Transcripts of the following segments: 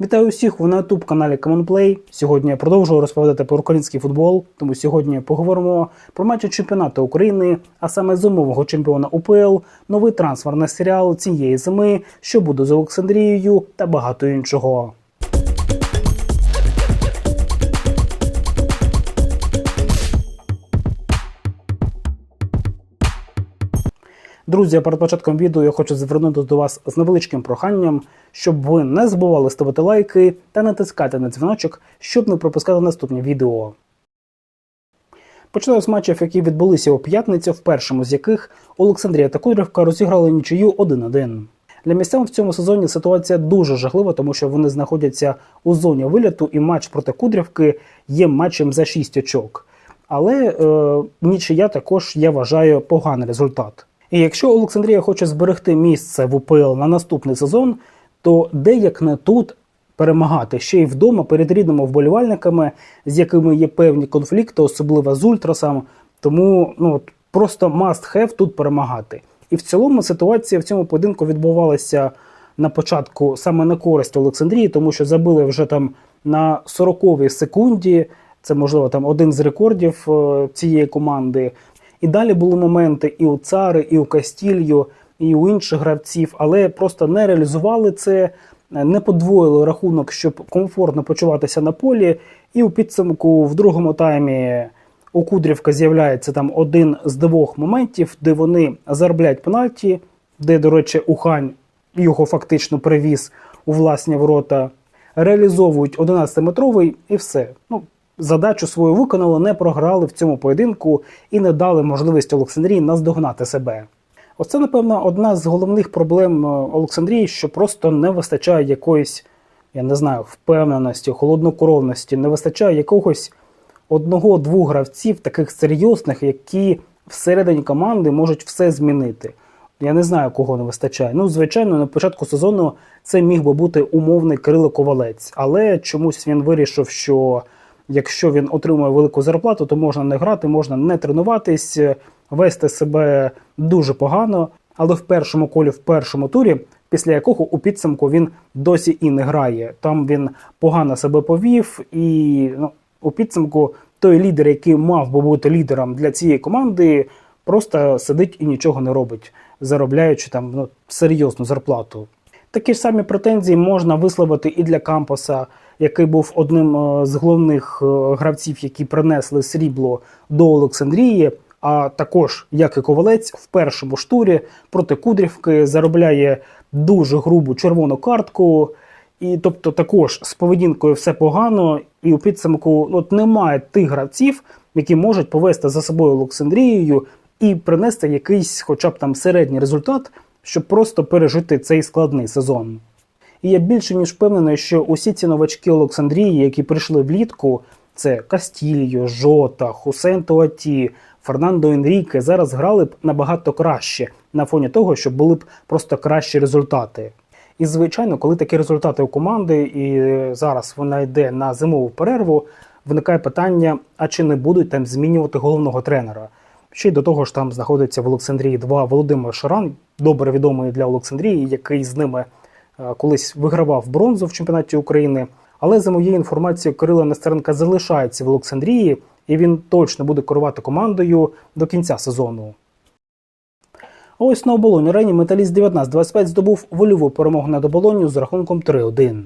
Вітаю усіх ви на youtube каналі Commonplay. Сьогодні я продовжую розповідати про український футбол. Тому сьогодні поговоримо про матчі чемпіонату України, а саме зимового чемпіона УПЛ, новий трансферний серіал цієї зими, що буде з Олександрією та багато іншого. Друзі, перед початком відео я хочу звернутися до вас з невеличким проханням, щоб ви не забували ставити лайки та натискати на дзвіночок, щоб не пропускати наступні відео. Починаю з матчів, які відбулися у п'ятницю, в першому з яких Олександрія та Кудрівка розіграли нічию 1-1. Для містян в цьому сезоні ситуація дуже жахлива, тому що вони знаходяться у зоні виліту, і матч проти Кудрівки є матчем за 6 очок. Але е, нічия також я вважаю поганий результат. І якщо Олександрія хоче зберегти місце в УПЛ на наступний сезон, то де як не тут перемагати ще й вдома перед рідними вболівальниками, з якими є певні конфлікти, особливо з ультрасом. Тому ну от просто must have тут перемагати. І в цілому ситуація в цьому поєдинку відбувалася на початку саме на користь Олександрії, тому що забили вже там на 40-й секунді. Це можливо там один з рекордів е, цієї команди. І далі були моменти і у Цари, і у Кастільо, і у інших гравців, але просто не реалізували це, не подвоїли рахунок, щоб комфортно почуватися на полі. І у підсумку в другому таймі у Кудрівка з'являється там один з двох моментів, де вони заробляють пенальті, де, до речі, Ухань його фактично привіз у власні ворота, реалізовують 11-метровий і все. Ну, задачу свою виконали, не програли в цьому поєдинку і не дали можливість Олександрії наздогнати себе. Оце, напевно, одна з головних проблем е, Олександрії, що просто не вистачає якоїсь, я не знаю, впевненості, холоднокровності, не вистачає якогось одного-двох гравців, таких серйозних, які всередині команди можуть все змінити. Я не знаю, кого не вистачає. Ну, звичайно, на початку сезону це міг би бути умовний Кирило Ковалець, але чомусь він вирішив, що якщо він отримує велику зарплату, то можна не грати, можна не тренуватись, вести себе дуже погано. Але в першому колі, в першому турі, після якого у підсумку він досі і не грає. Там він погано себе повів, і ну, у підсумку той лідер, який мав би бути лідером для цієї команди, просто сидить і нічого не робить, заробляючи там ну, серйозну зарплату. Такі ж самі претензії можна висловити і для кампуса, який був одним е, з головних е, гравців, які принесли срібло до Олександрії. А також, як і ковалець, в першому штурі проти Кудрівки заробляє дуже грубу червону картку. І тобто, також з поведінкою все погано, і у підсумку ну, от немає тих гравців, які можуть повести за собою Олександрією і принести якийсь, хоча б там середній результат, щоб просто пережити цей складний сезон. І я більше ніж впевнений, що усі ці новачки Олександрії, які прийшли влітку, це Кастільо, Жота, Хусейн Туаті, Фернандо Енріке, зараз грали б набагато краще на фоні того, що були б просто кращі результати. І, звичайно, коли такі результати у команди, і зараз вона йде на зимову перерву, виникає питання: а чи не будуть там змінювати головного тренера? Ще й до того ж там знаходиться в Олександрії два Володимир Шаран, добре відомий для Олександрії, який з ними колись вигравав бронзу в чемпіонаті України. Але за моєю інформацією, Кирило Нестеренка залишається в Олександрії, і він точно буде керувати командою до кінця сезону. А ось на оболоні арені металіст 19-25 здобув вольову перемогу над оболонню з рахунком 3-1.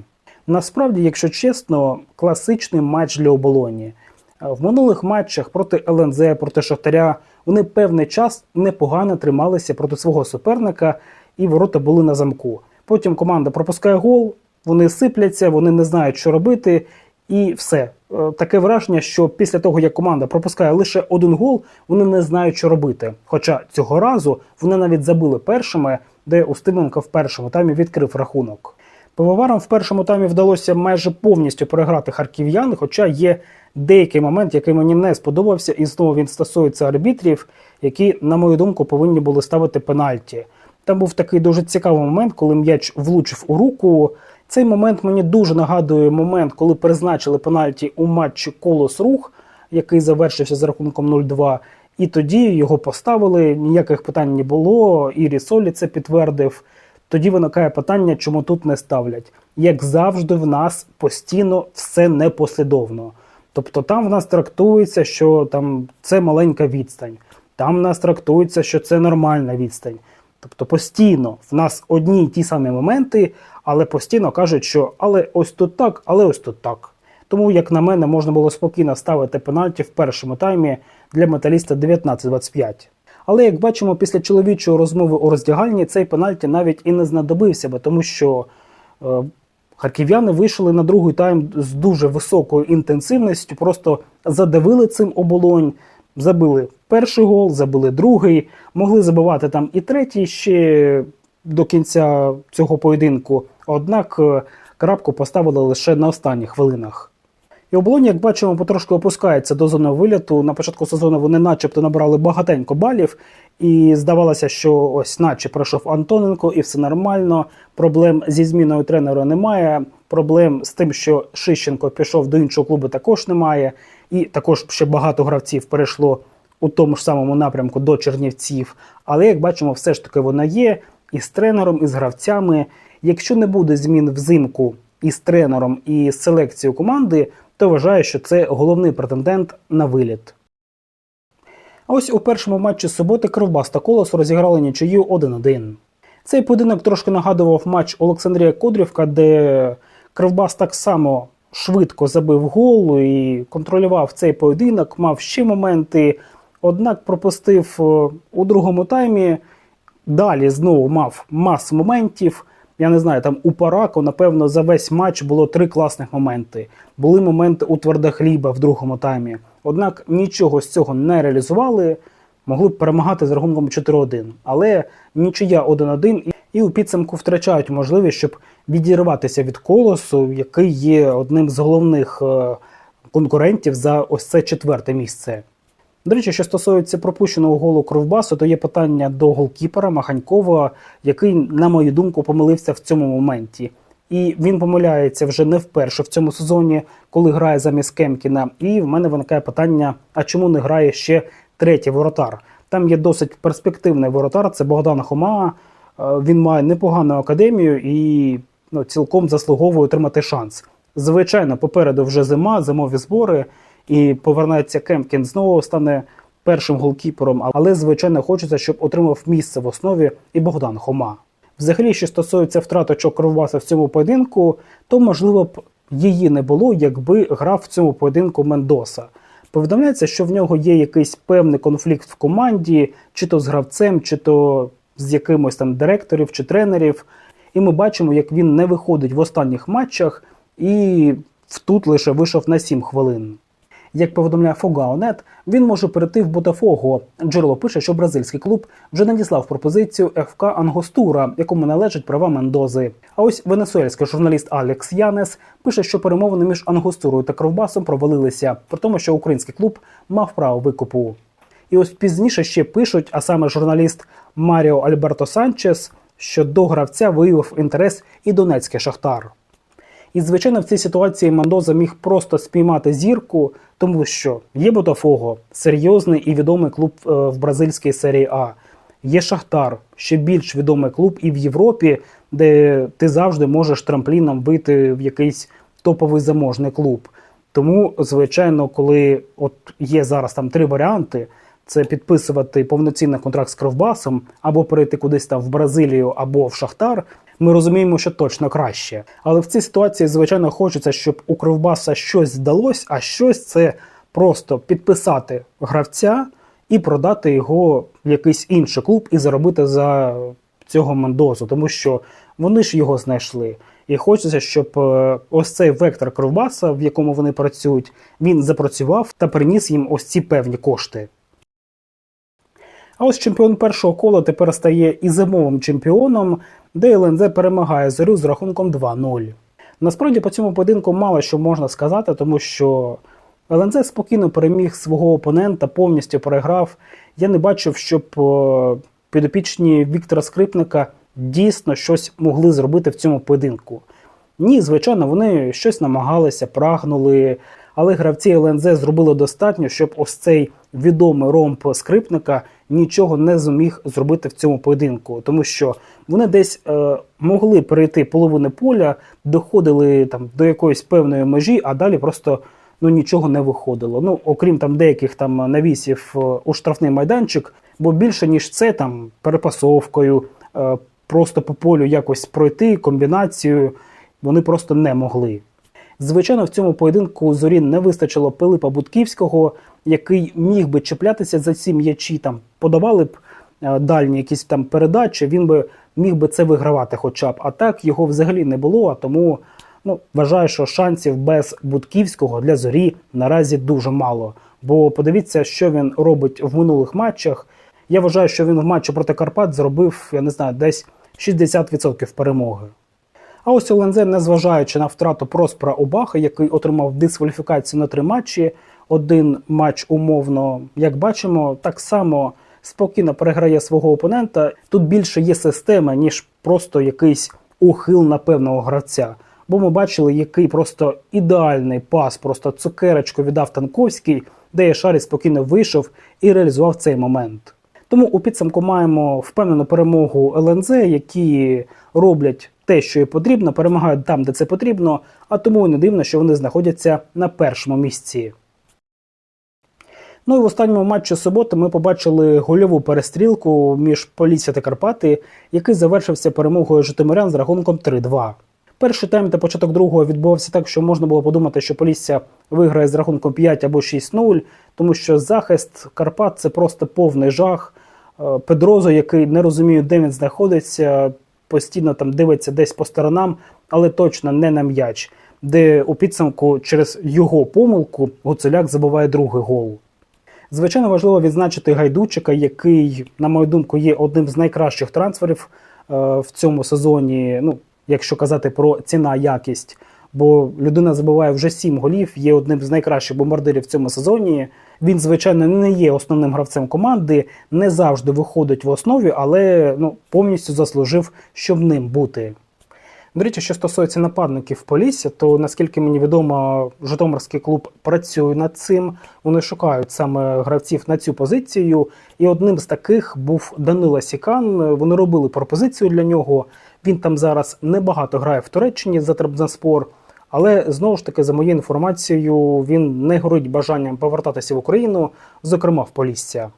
Насправді, якщо чесно, класичний матч для оболоні. В минулих матчах проти ЛНЗ, проти Шахтаря вони певний час непогано трималися проти свого суперника, і ворота були на замку. Потім команда пропускає гол, вони сипляться, вони не знають, що робити, і все. Е, Таке враження, що після того, як команда пропускає лише один гол, вони не знають, що робити. Хоча цього разу вони навіть забили першими, де Устименко в першому таймі відкрив рахунок. Пивоварам в першому таймі вдалося майже повністю переграти харків'ян, хоча є деякий момент, який мені не сподобався, і знову він стосується арбітрів, які, на мою думку, повинні були ставити пенальті. Там був такий дуже цікавий момент, коли м'яч влучив у руку. Цей момент мені дуже нагадує момент, коли призначили пенальті у матчі Колос Рух, який завершився з рахунком 0-2. І тоді його поставили, ніяких питань не було. І Рісолі це підтвердив. Тоді виникає питання, чому тут не ставлять. Як завжди, в нас постійно все непослідовно. Тобто там в нас трактується, що там це маленька відстань, там в нас трактується, що це нормальна відстань. Тобто постійно в нас одні й ті самі моменти, але постійно кажуть, що але ось тут так, але ось тут так. Тому, як на мене, можна було спокійно ставити пенальті в першому таймі для металіста 19-25. Але як бачимо, після чоловічої розмови у роздягальні цей пенальті навіть і не знадобився би, тому що е, харків'яни вийшли на другий тайм з дуже високою інтенсивністю, просто задавили цим оболонь, забили перший гол, забили другий, могли забивати там і третій ще до кінця цього поєдинку. Однак е, крапку поставили лише на останніх хвилинах. І оболонь, як бачимо, потрошки опускається до зони виліту. На початку сезону вони начебто набрали багатенько балів, і здавалося, що ось наче пройшов Антоненко, і все нормально. Проблем зі зміною тренера немає. Проблем з тим, що Шищенко пішов до іншого клубу, також немає. І також ще багато гравців перейшло у тому ж самому напрямку до Чернівців. Але як бачимо, все ж таки вона є і з тренером, і з гравцями. Якщо не буде змін взимку і з тренером, і з селекцією команди, то вважаю, що це головний претендент на виліт. А ось у першому матчі суботи Кривбас та Колос розіграли нічию 1-1. Цей поєдинок трошки нагадував матч Олександрія Кодрівка, де Кривбас так само швидко забив гол і контролював цей поєдинок, мав ще моменти, однак пропустив е, у другому таймі. Далі знову мав масу моментів. Я не знаю, там у Парако, напевно, за весь матч було три класних моменти. Були моменти у Твердохліба в другому таймі. Однак нічого з цього не реалізували, могли б перемагати з рахунком 4-1. Але нічия 1-1 і- і у підсумку втрачають можливість, щоб відірватися від колосу, який є одним з головних е, конкурентів за ось це четверте місце. До речі, що стосується пропущеного голу Кровбасу, то є питання до голкіпера Маханькова, який, на мою думку, помилився в цьому моменті. І він помиляється вже не вперше в цьому сезоні, коли грає замість Кемкіна. І в мене виникає питання: а чому не грає ще третій воротар? Там є досить перспективний воротар, це Богдан Хома. Е, Він має непогану академію і ну, цілком заслуговує отримати шанс. Звичайно, попереду вже зима, зимові збори, і повернеться Кемкін знову стане першим голкіпером. Але звичайно хочеться, щоб отримав місце в основі і Богдан Хома. Взагалі, що стосується втрат очок Кровбаса в цьому поєдинку, то можливо б її не було, якби грав в цьому поєдинку Мендоса. Повідомляється, що в нього є якийсь певний конфлікт в команді, чи то з гравцем, чи то з якимось там директорів чи тренерів. І ми бачимо, як він не виходить в останніх матчах і тут лише вийшов на 7 хвилин. Як повідомляє Фогаонет, він може перейти в Ботафого. Джерело пише, що бразильський клуб вже надіслав пропозицію ФК Ангостура, якому належать права Мендози. А ось венесуельський журналіст Алекс Янес пише, що перемовини між Ангостурою та Кровбасом провалилися, при тому, що український клуб мав право викупу. І ось пізніше ще пишуть, а саме журналіст Маріо Альберто Санчес, що до гравця виявив інтерес і Донецький Шахтар. І, звичайно, в цій ситуації Мандоза міг просто спіймати зірку, тому що є Ботафого, серйозний і відомий клуб е, в бразильській серії А. Є Шахтар, ще більш відомий клуб і в Європі, де ти завжди можеш трампліном бити в якийсь топовий заможний клуб. Тому, звичайно, коли от є зараз там три варіанти: це підписувати повноцінний контракт з Кровбасом, або перейти кудись там в Бразилію, або в Шахтар. Ми розуміємо, що точно краще. Але в цій ситуації, звичайно, хочеться, щоб у Кровбаса щось вдалося, а щось це просто підписати гравця і продати його в якийсь інший клуб і заробити за цього Мендозу, тому що вони ж його знайшли. І хочеться, щоб е, ось цей вектор Кровбаса, в якому вони працюють, він запрацював та приніс їм ось ці певні кошти. А ось чемпіон першого кола тепер стає і зимовим чемпіоном, де ЛНЗ перемагає зорю з рахунком 2-0. Насправді по цьому поєдинку мало що можна сказати, тому що ЛНЗ спокійно переміг свого опонента, повністю переграв. Я не бачив, щоб е, підопічні Віктора Скрипника дійсно щось могли зробити в цьому поєдинку. Ні, звичайно, вони щось намагалися, прагнули, Але гравці ЛНЗ зробили достатньо, щоб ось цей відомий ромб скрипника нічого не зміг зробити в цьому поєдинку, тому що вони десь е, могли перейти половини поля, доходили там до якоїсь певної межі, а далі просто ну нічого не виходило. Ну окрім там деяких там навісів е, у штрафний майданчик, бо більше ніж це там перепасовкою, е, просто по полю якось пройти комбінацію. Вони просто не могли. Звичайно, в цьому поєдинку зорі не вистачило Пилипа Будківського, який міг би чіплятися за ці м'ячі, там подавали б е, дальні якісь там передачі, він би міг би це вигравати, хоча б. А так його взагалі не було. А тому ну, вважаю, що шансів без Будківського для зорі наразі дуже мало. Бо подивіться, що він робить в минулих матчах. Я вважаю, що він в матчі проти Карпат зробив, я не знаю, десь 60% перемоги. А ось ОЛНЗ, незважаючи на втрату Проспера Обаха, який отримав дискваліфікацію на три матчі, один матч умовно, як бачимо, так само спокійно переграє свого опонента. Тут більше є система, ніж просто якийсь ухил на певного гравця. Бо ми бачили, який просто ідеальний пас, просто цукерочку віддав Танковський, де Шарі спокійно вийшов і реалізував цей момент. Тому у підсумку маємо впевнену перемогу ЛНЗ, які роблять те, що і потрібно, перемагають там, де це потрібно, а тому не дивно, що вони знаходяться на першому місці. Ну і в останньому матчі суботи ми побачили гольову перестрілку між Полісся та Карпати, який завершився перемогою Житомирян з рахунком 3-2. Перший тайм та початок другого відбувався так, що можна було подумати, що Полісся виграє з рахунком 5 або 6-0, тому що захист Карпат це просто повний жах. Е, Педрозо, який не розуміє, де він знаходиться, постійно там дивиться десь по сторонам, але точно не на м'яч, де у підсумку через його помилку Гуцуляк забуває другий гол. Звичайно, важливо відзначити гайдучика, який, на мою думку, є одним з найкращих трансферів е, в цьому сезоні. Ну, якщо казати про ціна якість. Бо людина забиває вже сім голів, є одним з найкращих бомбардирів в цьому сезоні. Він, звичайно, не є основним гравцем команди, не завжди виходить в основі, але ну, повністю заслужив, щоб ним бути. До речі, що стосується нападників Полісся, то наскільки мені відомо, Житомирський клуб працює над цим. Вони шукають саме гравців на цю позицію. І одним з таких був Данила Сікан. Вони робили пропозицію для нього. Він там зараз небагато грає в Туреччині за Трабзанспор. Але знову ж таки, за моєю інформацією, він не горить бажанням повертатися в Україну, зокрема в Полісся.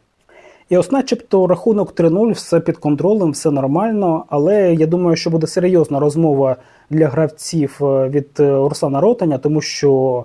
І ось, начебто, рахунок 3-0, все під контролем, все нормально. Але я думаю, що буде серйозна розмова для гравців е, від е, Руслана Ротаня, тому що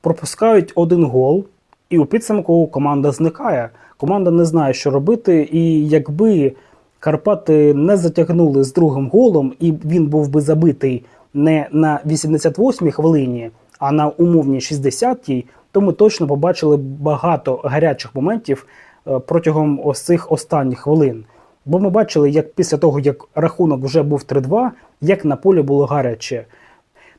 пропускають один гол, і у підсумку команда зникає. Команда не знає, що робити. І якби Карпати не затягнули з другим голом, і він був би забитий не на 88-й хвилині, а на умовній 60-й, то ми точно побачили багато гарячих моментів е, протягом ось цих останніх хвилин. Бо ми бачили, як після того, як рахунок вже був 3-2, як на полі було гаряче.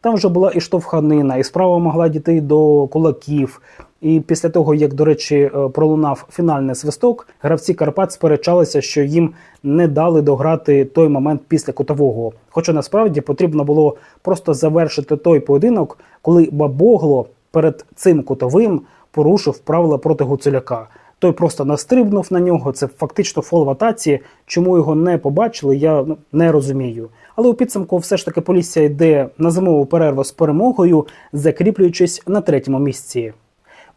Там вже була і штовханина, і справа могла дійти до кулаків. І після того, як, до речі, е, пролунав фінальний свисток, гравці Карпат сперечалися, що їм не дали дограти той момент після кутового. Хоча насправді потрібно було просто завершити той поєдинок, коли Бабогло перед цим кутовим порушив правила проти Гуцуляка. Той просто настрибнув на нього. Це фактично фол в атаці. Чому його не побачили, я ну, не розумію. Але у підсумку все ж таки Полісся йде на зимову перерву з перемогою, закріплюючись на третьому місці.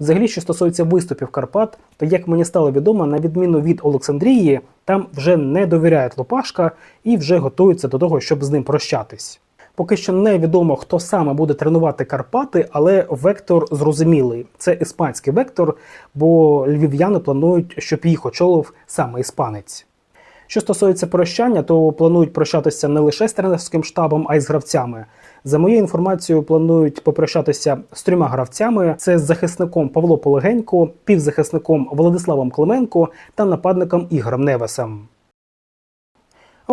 Взагалі, що стосується виступів Карпат, то як мені стало відомо, на відміну від Олександрії, там вже не довіряють Лопашка і вже готуються до того, щоб з ним прощатись. Поки що не відомо, хто саме буде тренувати Карпати, але вектор зрозумілий. Це іспанський вектор, бо львів'яни планують, щоб їх очолив саме іспанець. Що стосується прощання, то планують прощатися не лише з тренерським штабом, а й з гравцями. За моєю інформацією, планують попрощатися з трьома гравцями: це з захисником Павло Полегенько, півзахисником Владиславом Клименко та нападником Ігорем Невесем.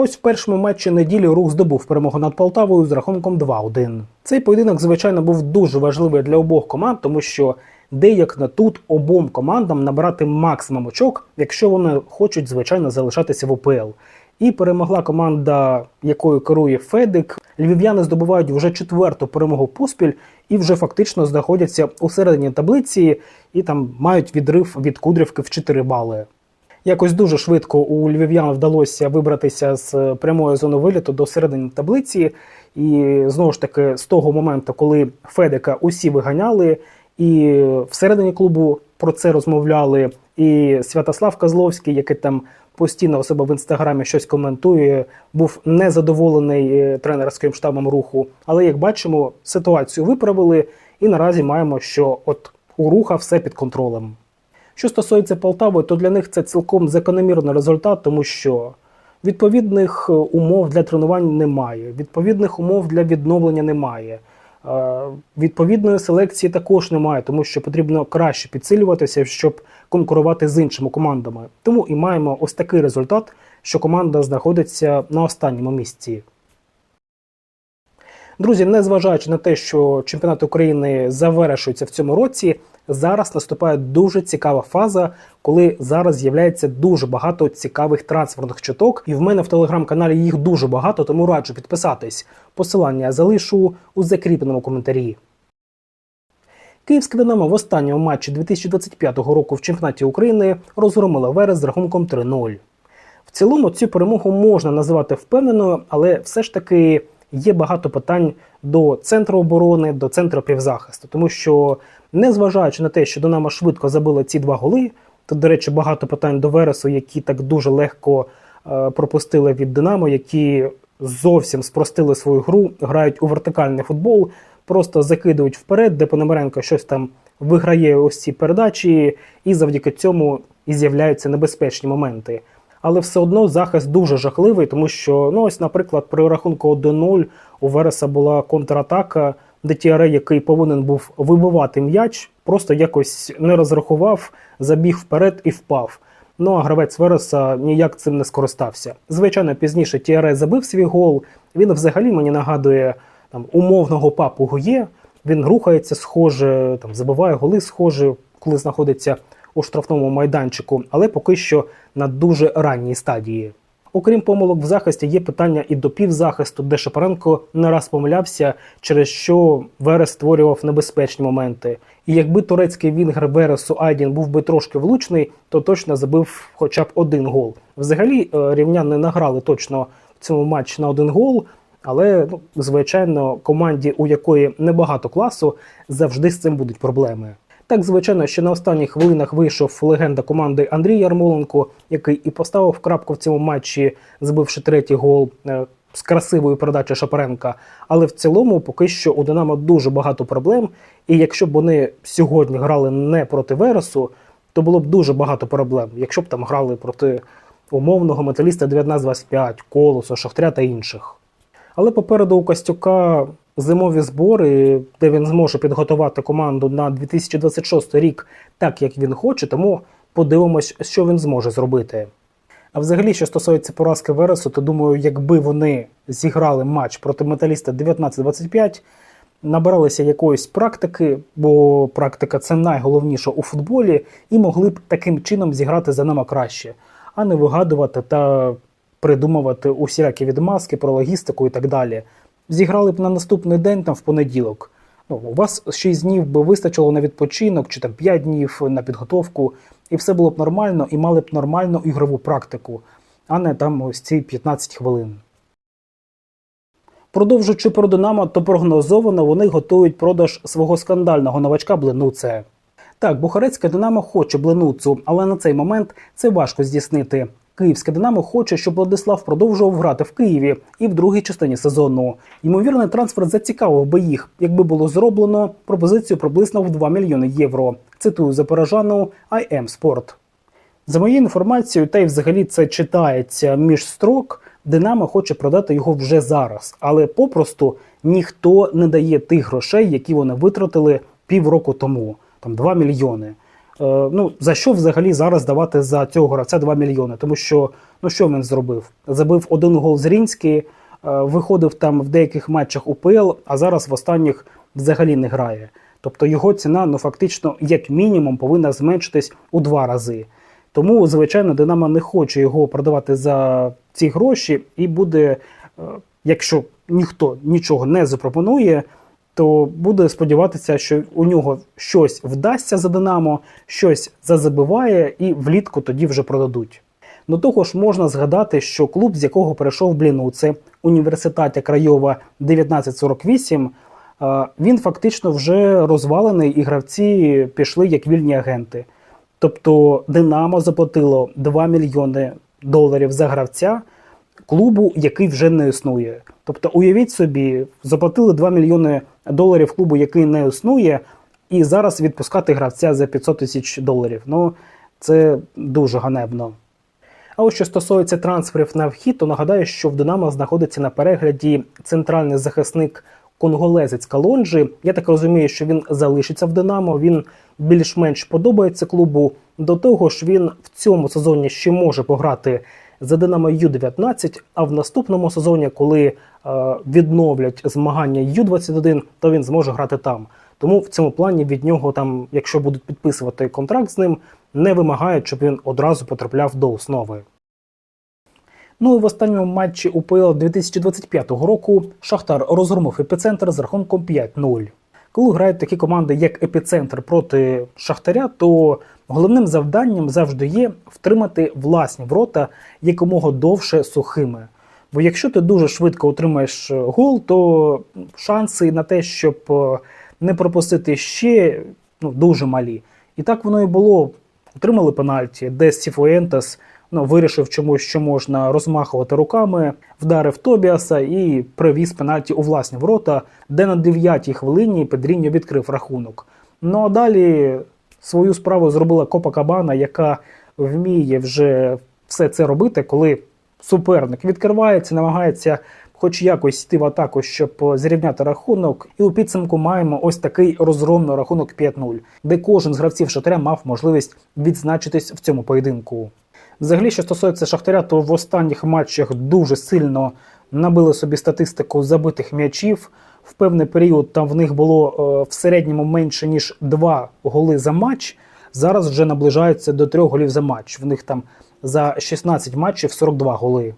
Ось в першому матчі неділі рух здобув перемогу над Полтавою з рахунком 2-1. Цей поєдинок, звичайно, був дуже важливий для обох команд, тому що де як не тут обом командам набирати максимум очок, якщо вони хочуть, звичайно, залишатися в УПЛ. І перемогла команда, якою керує Федик. Львів'яни здобувають вже четверту перемогу поспіль і вже фактично знаходяться у середині таблиці і там мають відрив від Кудрівки в 4 бали. Якось дуже швидко у львів'ян вдалося вибратися з прямої зони виліту до середини таблиці. І знову ж таки, з того моменту, коли Федека усі виганяли, і всередині клубу про це розмовляли. І Святослав Козловський, який там постійно себе в інстаграмі щось коментує, був незадоволений е, тренерським штабом руху. Але як бачимо, ситуацію виправили, і наразі маємо, що от у руха все під контролем. Що стосується Полтави, то для них це цілком закономірний результат, тому що відповідних е, умов для тренувань немає, відповідних умов для відновлення немає. Е, Відповідної селекції також немає, тому що потрібно краще підсилюватися, щоб конкурувати з іншими командами. Тому і маємо ось такий результат, що команда знаходиться на останньому місці. Друзі, незважаючи на те, що чемпіонат України завершується в цьому році, зараз наступає дуже цікава фаза, коли зараз з'являється дуже багато цікавих трансферних чуток, і в мене в телеграм-каналі їх дуже багато, тому раджу підписатись. Посилання я залишу у закріпленому коментарі. Київське Динамо в останньому матчі 2025 року в чемпіонаті України розгромило Верес з рахунком 3-0. В цілому цю перемогу можна називати впевненою, але все ж таки є багато питань до центру оборони, до центру півзахисту, тому що, незважаючи на те, що Динамо швидко забило ці два голи, то, до речі, багато питань до Вересу, які так дуже легко е, пропустили від Динамо, які зовсім спростили свою гру, грають у вертикальний футбол, просто закидують вперед, де Пономаренко щось там виграє ось ці передачі, і завдяки цьому і з'являються небезпечні моменти. Але все одно захист дуже жахливий, тому що, ну ось, наприклад, при рахунку 1-0 у Вереса була контратака, де Тіаре, який повинен був вибивати м'яч, просто якось не розрахував, забіг вперед і впав. Ну а гравець Вереса ніяк цим не скористався. Звичайно, пізніше Тіаре забив свій гол. Він взагалі мені нагадує там умовного папу Гує. Він рухається схоже, там забиває голи схоже, коли знаходиться у штрафному майданчику, але поки що на дуже ранній стадії. Окрім помилок в захисті, є питання і до півзахисту, де Шапаренко не раз помилявся, через що Верес створював небезпечні моменти. І якби турецький вінгер Вересу Айдін був би трошки влучний, то точно забив хоча б один гол. Взагалі е, рівняни награли точно в цьому матчі на один гол. Але ну, звичайно, команді, у якої небагато класу, завжди з цим будуть проблеми. Так, звичайно, що на останніх хвилинах вийшов легенда команди Андрій Ярмоленко, який і поставив крапку в цьому матчі, збивши третій гол е, з красивої передачі Шапаренка. Але в цілому, поки що у Динамо дуже багато проблем. І якщо б вони сьогодні грали не проти Вересу, то було б дуже багато проблем. Якщо б там грали проти умовного металіста 1925, Колосу, Шахтаря та інших. Але попереду у Костюка зимові збори, де він зможе підготувати команду на 2026 рік так, як він хоче, тому подивимось, що він зможе зробити. А взагалі, що стосується поразки Вересу, то думаю, якби вони зіграли матч проти металіста 19-25, набиралися якоїсь практики, бо практика це найголовніше у футболі, і могли б таким чином зіграти за нами краще, а не вигадувати та придумувати усілякі відмазки про логістику і так далі. Зіграли б на наступний день там в понеділок. Ну, у вас 6 днів би вистачило на відпочинок, чи там 5 днів на підготовку, і все було б нормально, і мали б нормальну ігрову практику, а не там ось ці 15 хвилин. Продовжуючи про Динамо, то прогнозовано вони готують продаж свого скандального новачка Бленуце. Так, Бухарецьке Динамо хоче Бленуцу, але на цей момент це важко здійснити. Київське Динамо хоче, щоб Владислав продовжував грати в Києві і в другій частині сезону. Ймовірний трансфер зацікавив би їх, якби було зроблено пропозицію приблизно в 2 мільйони євро. Цитую за паражану IM Sport. За моєю інформацією, та й взагалі це читається між строк. Динамо хоче продати його вже зараз, але попросту ніхто не дає тих грошей, які вони витратили півроку тому, там 2 мільйони. Е, ну за що взагалі зараз давати за цього гравця 2 мільйони? Тому що ну що він зробив? Забив один гол з Рінський, е, виходив там в деяких матчах УПЛ, а зараз в останніх взагалі не грає. Тобто його ціна ну фактично як мінімум повинна зменшитись у два рази. Тому, звичайно, Динамо не хоче його продавати за ці гроші, і буде, е, якщо ніхто нічого не запропонує, то буде сподіватися, що у нього щось вдасться за Динамо, щось зазабиває, і влітку тоді вже продадуть. До того ж, можна згадати, що клуб, з якого перейшов Бліну, це університаття Крайова 1948, е, він фактично вже розвалений, і гравці пішли як вільні агенти. Тобто Динамо заплатило 2 мільйони доларів за гравця клубу, який вже не існує. Тобто, уявіть собі, заплатили 2 мільйони доларів клубу, який не існує, і зараз відпускати гравця за 500 тисяч доларів. Ну це дуже ганебно. А ось що стосується трансферів на вхід, то нагадаю, що в Динамо знаходиться на перегляді центральний захисник конголезець Калонджі. Я так розумію, що він залишиться в Динамо. Він більш-менш подобається клубу. До того ж, він в цьому сезоні ще може пограти за Динамо Ю-19, а в наступному сезоні, коли е, відновлять змагання Ю-21, то він зможе грати там. Тому в цьому плані від нього, там, якщо будуть підписувати контракт з ним, не вимагають, щоб він одразу потрапляв до основи. Ну і в останньому матчі УПЛ 2025 року Шахтар розгромив епіцентр з рахунком 5-0. Коли грають такі команди, як епіцентр проти Шахтаря, то головним завданням завжди є втримати власні ворота якомога довше сухими. Бо якщо ти дуже швидко отримаєш гол, то шанси на те, щоб е, не пропустити ще ну, дуже малі. І так воно і було. Отримали пенальті, де Сіфуентес ну, вирішив чомусь, що можна розмахувати руками, вдарив Тобіаса і привіз пенальті у власні ворота, де на 9-й хвилині Педріньо відкрив рахунок. Ну а далі свою справу зробила Копа Кабана, яка вміє вже все це робити, коли суперник відкривається, намагається. Хоч якось йти в атаку, щоб зрівняти рахунок, і у підсумку маємо ось такий розгромний рахунок 5-0, де кожен з гравців Шахтаря мав можливість відзначитись в цьому поєдинку. Взагалі, що стосується Шахтаря, то в останніх матчах дуже сильно набили собі статистику забитих м'ячів. В певний період там в них було е, в середньому менше ніж 2 голи за матч. Зараз вже наближаються до 3 голів за матч. В них там за 16 матчів 42 голи.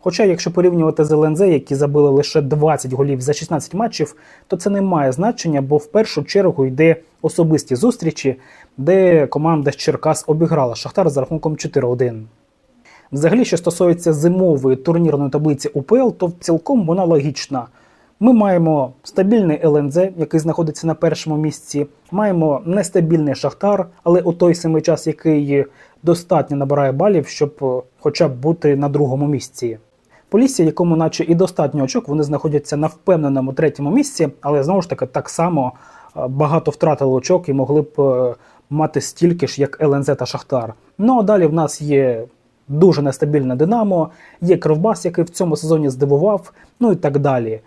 Хоча, якщо порівнювати з ЛНЗ, які забили лише 20 голів за 16 матчів, то це не має значення, бо в першу чергу йде особисті зустрічі, де команда з Черкас обіграла Шахтар за рахунком 4-1. Взагалі, що стосується зимової турнірної таблиці УПЛ, то цілком вона логічна. Ми маємо стабільний ЛНЗ, який знаходиться на першому місці. Маємо нестабільний Шахтар, але у той самий час, який достатньо набирає балів, щоб хоча б бути на другому місці. Полісся, якому, наче і достатньо очок, вони знаходяться на впевненому третьому місці, але знову ж таки так само е, багато втратили очок і могли б е, мати стільки ж, як ЛНЗ та Шахтар. Ну а далі в нас є дуже нестабільне Динамо, є Кривбас, який в цьому сезоні здивував, ну і так далі.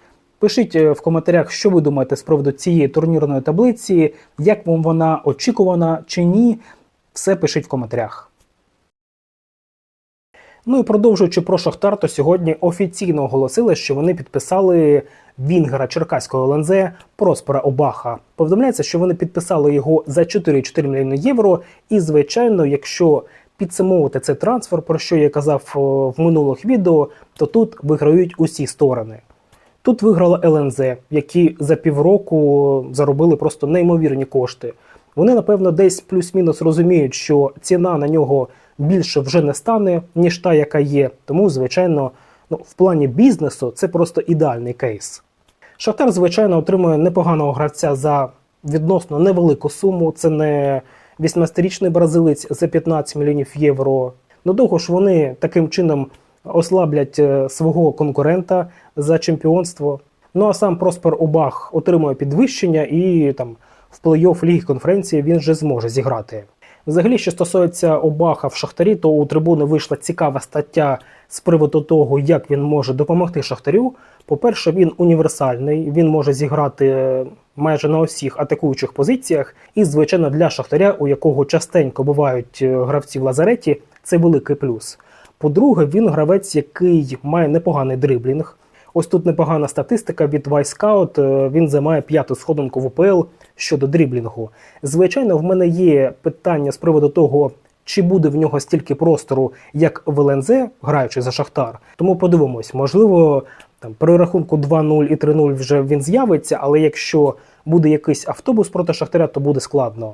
Пишіть е, в коментарях, що ви думаєте з приводу цієї турнірної таблиці, як вам вона очікувана чи ні. Все пишіть в коментарях. Ну і продовжуючи про Шахтар, то сьогодні офіційно оголосили, що вони підписали Вінгера Черкаського ЛНЗ Проспера Обаха. Повідомляється, що вони підписали його за 4,4 мільйони євро. І, звичайно, якщо підсумовувати цей трансфер, про що я казав в минулих відео, то тут виграють усі сторони. Тут виграла ЛНЗ, які за півроку заробили просто неймовірні кошти. Вони, напевно, десь плюс-мінус розуміють, що ціна на нього більше вже не стане, ніж та, яка є. Тому, звичайно, ну, в плані бізнесу це просто ідеальний кейс. Шахтар, звичайно, отримує непоганого гравця за відносно невелику суму. Це не 18-річний бразилець за 15 мільйонів євро. До того ж, вони таким чином ослаблять е, свого конкурента за чемпіонство. Ну а сам Проспер Убах отримує підвищення і там в плей-офф ліги конференції він вже зможе зіграти. Взагалі, що стосується Обаха в Шахтарі, то у трибуни вийшла цікава стаття з приводу того, як він може допомогти Шахтарю. По-перше, він універсальний, він може зіграти майже на усіх атакуючих позиціях. І, звичайно, для Шахтаря, у якого частенько бувають е, гравці в лазареті, це великий плюс. По-друге, він гравець, який має непоганий дриблінг. Ось тут непогана статистика від Вайскаут. Він займає п'яту сходинку в УПЛ щодо дріблінгу. Звичайно, в мене є питання з приводу того, чи буде в нього стільки простору, як в ЛНЗ, граючи за Шахтар. Тому подивимось, можливо, там при рахунку 2-0 і 3-0 вже він з'явиться, але якщо буде якийсь автобус проти Шахтаря, то буде складно.